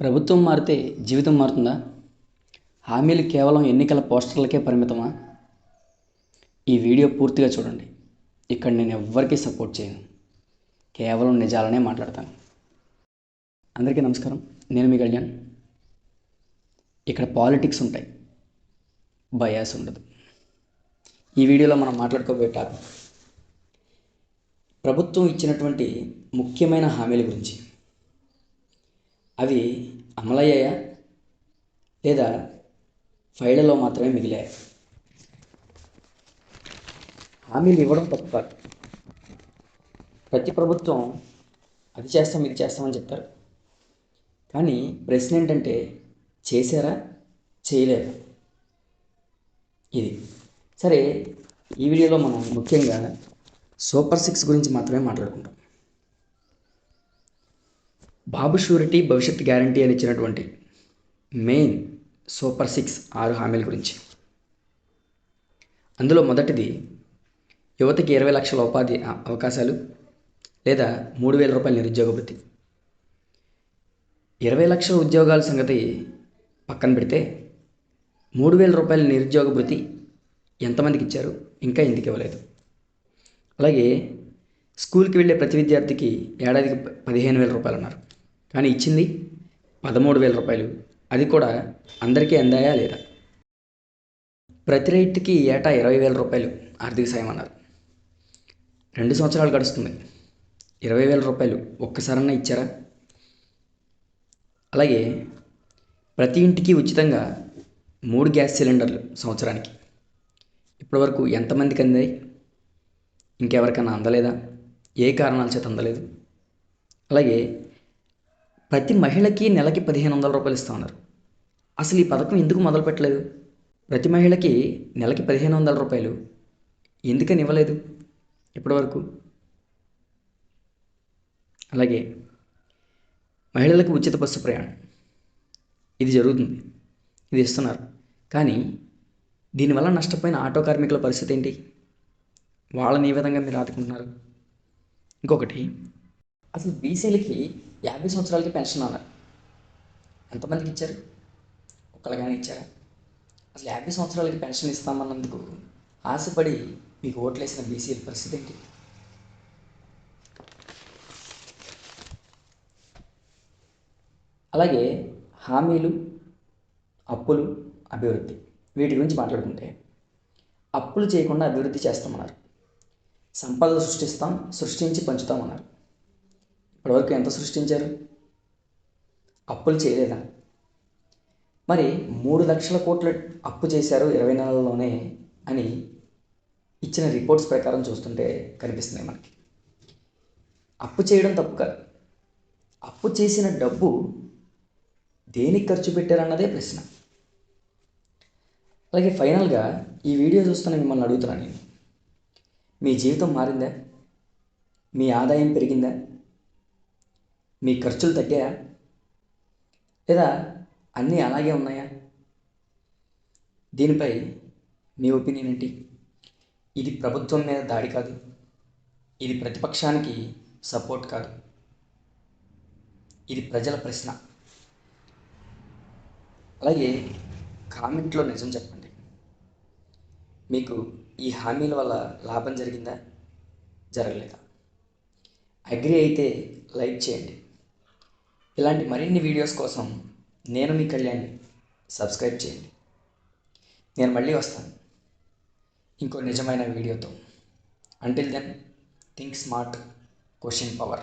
ప్రభుత్వం మారితే జీవితం మారుతుందా? హామీలు కేవలం ఎన్నికల పోస్టర్లకే పరిమితమా? ఈ వీడియో పూర్తిగా చూడండి. ఇక్కడ నేను ఎవ్వరికీ సపోర్ట్ చేయను. కేవలం నిజాలనే మాట్లాడతాను. అందరికీ నమస్కారం. నేను మీ కళ్యాణ్. ఇక్కడ పాలిటిక్స్ ఉంటాయి. బయాస్ ఉండదు. ఈ వీడియోలో మనం మాట్లాడుకోబోయే టాపిక్. ప్రభుత్వం ఇచ్చినటువంటి ముఖ్యమైన హామీల గురించి. అవి అమలయ్యాయా? లేదా ఫైళ్ళలో మాత్రమే మిగిలాయి? హామీలు ఇవ్వడం తప్ప ప్రతి ప్రభుత్వం అది చేస్తాం ఇది చేస్తామని చెప్తారు. కానీ ప్రశ్న ఏంటంటే చేశారా? చేయలేరా ఇది. సరే ఈ వీడియోలో మనం ముఖ్యంగా సూపర్ సిక్స్ గురించి మాత్రమే మాట్లాడుకుంటాం. బాబు షూరిటీ భవిష్యత్ గ్యారంటీ అని ఇచ్చినటువంటి మెయిన్ సూపర్ సిక్స్ ఆరు హామీల గురించి. అందులో మొదటిది యువతకి ఇరవై లక్షల ఉపాధి అవకాశాలు లేదా మూడు వేల రూపాయల నిరుద్యోగ భృతి ఇరవై లక్షల ఉద్యోగాల సంగతి పక్కన పెడితే మూడు వేల రూపాయల నిరుద్యోగ భృతి ఎంతమందికి ఇచ్చారు? ఇంకా ఎందుకు ఇవ్వలేదు? అలాగే స్కూల్కి వెళ్ళే ప్రతి విద్యార్థికి ఏడాదికి పదిహేను వేల రూపాయలు అన్నారు. కానీ ఇచ్చింది పదమూడు వేల రూపాయలు. అది కూడా అందరికీ అందాయా లేదా? ప్రతి రైతుకి ఏటా ఇరవై వేల రూపాయలు ఆర్థిక సాయం అన్నారు. రెండు సంవత్సరాలు గడుస్తుంది. ఇరవై వేల రూపాయలు ఒక్కసారన్నా ఇచ్చారా? అలాగే ప్రతి ఇంటికి ఉచితంగా మూడు గ్యాస్ సిలిండర్లు సంవత్సరానికి. ఇప్పటివరకు ఎంతమందికి అందాయి? ఇంకెవరికైనా అందలేదా? ఏ కారణాల చేత అందలేదు? అలాగే ప్రతి మహిళకి నెలకి పదిహేను వందల రూపాయలు ఇస్తా ఉన్నారు. అసలు ఈ పథకం ఎందుకు మొదలు పెట్టలేదు? ప్రతి మహిళకి నెలకి పదిహేను వందల రూపాయలు ఎందుకని ఇవ్వలేదు ఇప్పటివరకు? అలాగే మహిళలకు ఉచిత బస్సు ప్రయాణం. ఇది జరుగుతుంది. ఇది ఇస్తున్నారు. కానీ దీనివల్ల నష్టపోయిన ఆటో కార్మికుల పరిస్థితి ఏంటి? వాళ్ళని ఏ విధంగా మీరు ఆదుకుంటున్నారు? ఇంకొకటి అసలు బీసీలకి యాభై సంవత్సరాలకి పెన్షన్ అన్నారు. ఎంతమందికి ఇచ్చారు? ఒక్కళ్ళగానే ఇచ్చారా? అసలు యాభై సంవత్సరాలకి పెన్షన్ ఇస్తామన్నందుకు ఆశపడి మీకు ఓట్లేసిన బీసీల పరిస్థితి ఏంటి? అలాగే హామీలు అప్పులు అభివృద్ధి వీటి గురించి మాట్లాడుకుంటే అప్పులు చేయకుండా అభివృద్ధి చేస్తామన్నారు. సంపద సృష్టిస్తాం సృష్టించి పంచుతామన్నారు. ఇప్పటివరకు ఎంత సృష్టించారు? అప్పులు చేయలేదా? మరి మూడు లక్షల కోట్ల అప్పు చేశారు ఇరవై నెలల్లోనే అని ఇచ్చిన రిపోర్ట్స్ ప్రకారం చూస్తుంటే కనిపిస్తున్నాయి మనకి. అప్పు చేయడం తప్పు కాదు. అప్పు చేసిన డబ్బు దేనికి ఖర్చు పెట్టారన్నదే ప్రశ్న. అలాగే ఫైనల్గా ఈ వీడియో చూస్తున్న మిమ్మల్ని అడుగుతున్నాను నేను. మీ జీవితం మారిందా? మీ ఆదాయం పెరిగిందా? మీ ఖర్చులు తగ్గాయా? లేదా అన్నీ అలాగే ఉన్నాయా? దీనిపై మీ ఒపీనియన్ ఏంటి? ఇది ప్రభుత్వం మీద దాడి కాదు. ఇది ప్రతిపక్షానికి సపోర్ట్ కాదు. ఇది ప్రజల ప్రశ్న. అలాగే కామెంట్లో నిజం చెప్పండి. మీకు ఈ హామీల వల్ల లాభం జరిగిందా? జరగలేదా? అగ్రి అయితే లైక్ చేయండి. ఇలాంటి మరిన్ని వీడియోస్ కోసం నేను మీ కళ్యాణ్. సబ్స్క్రైబ్ చేయండి. నేను మళ్ళీ వస్తాను. ఇంకో నిజమైన వీడియోతో. Until then think smart question power